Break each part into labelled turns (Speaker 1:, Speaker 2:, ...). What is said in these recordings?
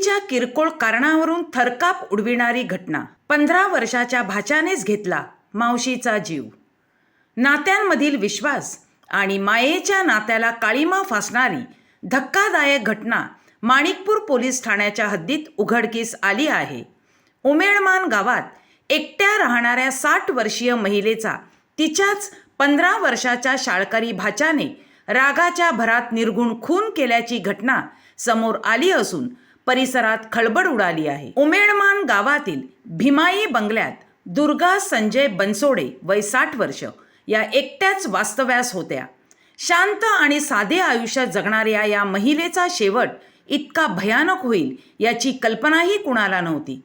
Speaker 1: किरकोळ कारणावरून थरकाप उडविणारी घटना. पंधरा वर्षाच्या भाच्यानेच घेतला मावशीचा जीव. नात्यांमधील विश्वास आणि मायेच्या नात्याला काळीमा फासणारी धक्कादायक घटना माणिकपूर पोलीस ठाण्याच्या हद्दीत उघडकीस आली आहे. उमेडमान गावात एकट्या राहणाऱ्या साठ वर्षीय महिलेचा तिच्याच पंधरा वर्षाच्या शाळकरी भाच्याने रागाच्या भरात निर्गुण खून केल्याची घटना समोर आली असून परिसरात खळबळ उडाली आहे. उमेडमान गावातील भीमाई बंगल्यात दुर्गा संजय बनसोडे वय साठ वर्ष या एकट्याच वास्तव्यास होत्या. शांत आणि साधे आयुष्य जगणाऱ्या या महिलेचा शेवट इतका भयानक होईल याची कल्पनाही कुणाला नव्हती.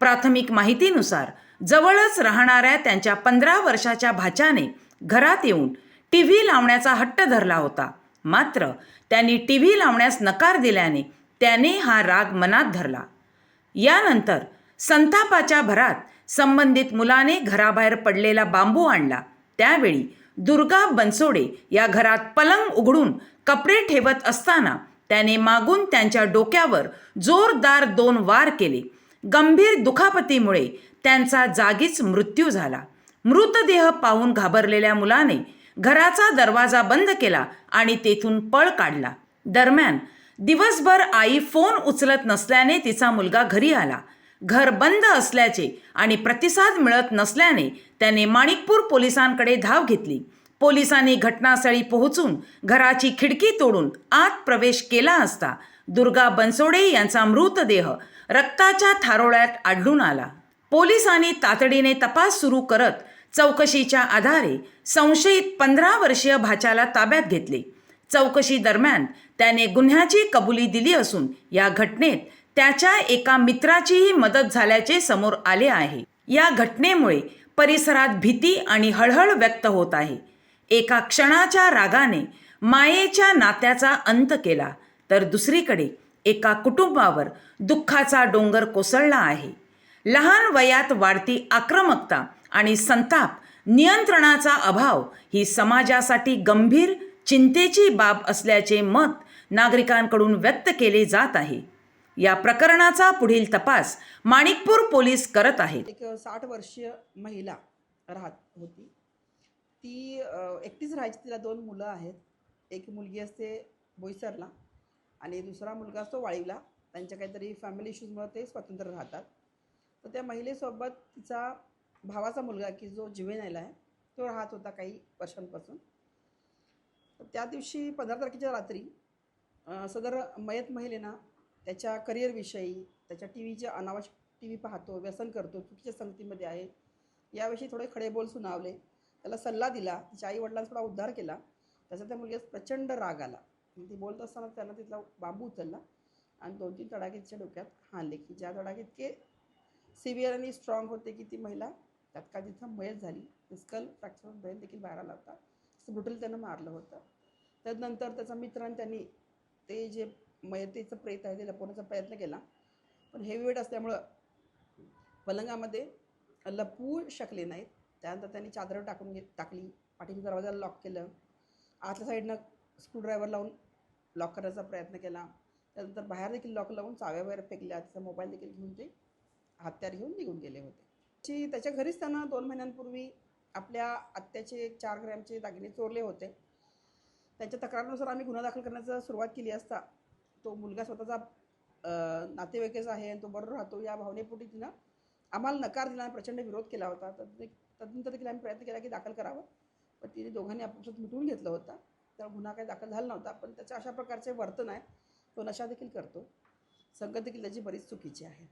Speaker 1: प्राथमिक माहितीनुसार जवळच राहणाऱ्या त्यांच्या पंधरा वर्षाच्या भाच्याने घरात येऊन टी व्ही लावण्याचा हट्ट धरला होता. मात्र त्यांनी टी व्ही लावण्यास नकार दिल्याने त्याने हा राग मनात धरला. यानंतर संतापाच्या भरात संबंधित मुलाने घराबाहेर पडलेला बांबू आणला. त्यावेळी दुर्गा बनसोडे या घरात पलंग उघडून कपडे ठेवत असताना त्याने मागून त्यांच्या डोक्यावर जोरदार दोन वार केले. गंभीर दुखापतीमुळे त्यांचा जागीच मृत्यू झाला. मृतदेह पाहून घाबरलेल्या मुलाने घराचा दरवाजा बंद केला आणि तेथून पळ काढला. दरम्यान दिवसभर आई फोन उचलत नसल्याने तिचा मुलगा घरी आला. घर बंद असल्याचे आणि प्रतिसाद मिळत नसल्याने त्याने माणिकपूर पोलिसांकडे धाव घेतली. पोलिसांनी घटनास्थळी पोहोचून घराची खिडकी तोडून आत प्रवेश केला असता दुर्गा बनसोडे यांचा मृतदेह रक्ताच्या थारोळ्यात आढळून आला. पोलिसांनी तातडीने तपास सुरू करत चौकशीच्या आधारे संशयित पंधरा वर्षीय भाच्याला ताब्यात घेतले. चौकशी दरम्यान त्याने गुन्ह्याची कबुली दिली असून या घटनेत त्याच्या एका मित्राचीही मदत झाल्याचे समोर आले आहे. या घटनेमुळे परिसरात भीती आणि हळहळ व्यक्त होत आहे. एका क्षणाच्या रागाने मायेच्या नात्याचा अंत केला तर दुसरीकडे एका कुटुंबावर दुःखाचा डोंगर कोसळला आहे. लहान वयात वाढती आक्रमकता आणि संताप नियंत्रणाचा अभाव ही समाजासाठी गंभीर चिंतेची बाब असल्याचे मत नागरिकांकडून व्यक्त केले जात आहे. या प्रकरणाचा पुढील तपास माणिकपूर पोलीस करत आहेत.
Speaker 2: एक साठ वर्षीय महिला राहत होती. ती एकटीच राहायची. तिला दोन मुलं आहेत. एक मुलगी असते बोईसरला आणि दुसरा मुलगा असतो वाळीला. त्यांच्या काहीतरी फॅमिली इश्यूजमुळे ते स्वतंत्र राहतात. तर त्या महिलेसोबत तिचा भावाचा मुलगा की जो जुवेनायला आहे तो राहत होता काही वर्षांपासून. त्या दिवशी पंधरा तारखेच्या रात्री सदर मयत महिलेनं त्याच्या करिअरविषयी त्याच्या टी व्हीच्या अनावश्यक टी व्ही पाहतो व्यसन करतो चुकीच्या संगतीमध्ये आहे याविषयी थोडे खडेबोल सुनावले. त्याला सल्ला दिला तिच्या आई वडिलांचा थोडा उद्धार केला. त्याचा त्या मुलग्यास प्रचंड राग आला. ती बोलत असताना त्याला तिथला बांबू उचलला आणि दोन तीन तडाखे तिच्या डोक्यात हाणले की ज्या तडाखे इतके सिव्हिअर आणि स्ट्रॉंग होते की ती महिला तात्काळ तिथं मयत झाली. स्कल फ्रॅक्चर ब्रेन देखील बाहेर आला होता. असं ब्रुटल त्यानं मारलं होतं. त्यानंतर त्याचा मित्रांनी त्यांनी ते जे मयतेचं प्रेत आहे ते लपवण्याचा प्रयत्न केला. पण हेवी वेट असल्यामुळं पलंगामध्ये लपवू शकले नाहीत. त्यानंतर त्यांनी चादर टाकून घेत टाकली. पाठीच्या दरवाजाला लॉक केलं. आतल्या साईडनं स्क्रूड्रायव्हर लावून लॉक करण्याचा प्रयत्न केला. त्यानंतर बाहेर देखील लॉक लावून चाव्या वगैरे फेकल्या. तिचा मोबाईल देखील घेऊन ते हत्यार घेऊन निघून गेले होते. ची त्याच्या घरीच त्यांना दोन महिन्यांपूर्वी आपल्या आत्याचे चार ग्रॅमचे दागिने चोरले होते. त्यांच्या तक्रारीनुसार आम्ही गुन्हा दाखल करण्याचा सुरुवात केली असता तो मुलगा स्वतःचा नातेवाईकाचा नातेवाईकच आहे आणि तो बरोबर राहतो या भावनेपोटी तिनं आम्हाला नकार दिला आणि प्रचंड विरोध केला होता. तर तदनंतर देखील आम्ही प्रयत्न केला की दाखल करावं पण तिने दोघांनी आपापसात मिटवून घेतलं होतं. तर गुन्हा काही दाखल झाला नव्हता पण त्याचं अशा प्रकारचे वर्तन आहे तो नशा देखील करतो. संगत देखील त्याची बरीच चुकीची आहे.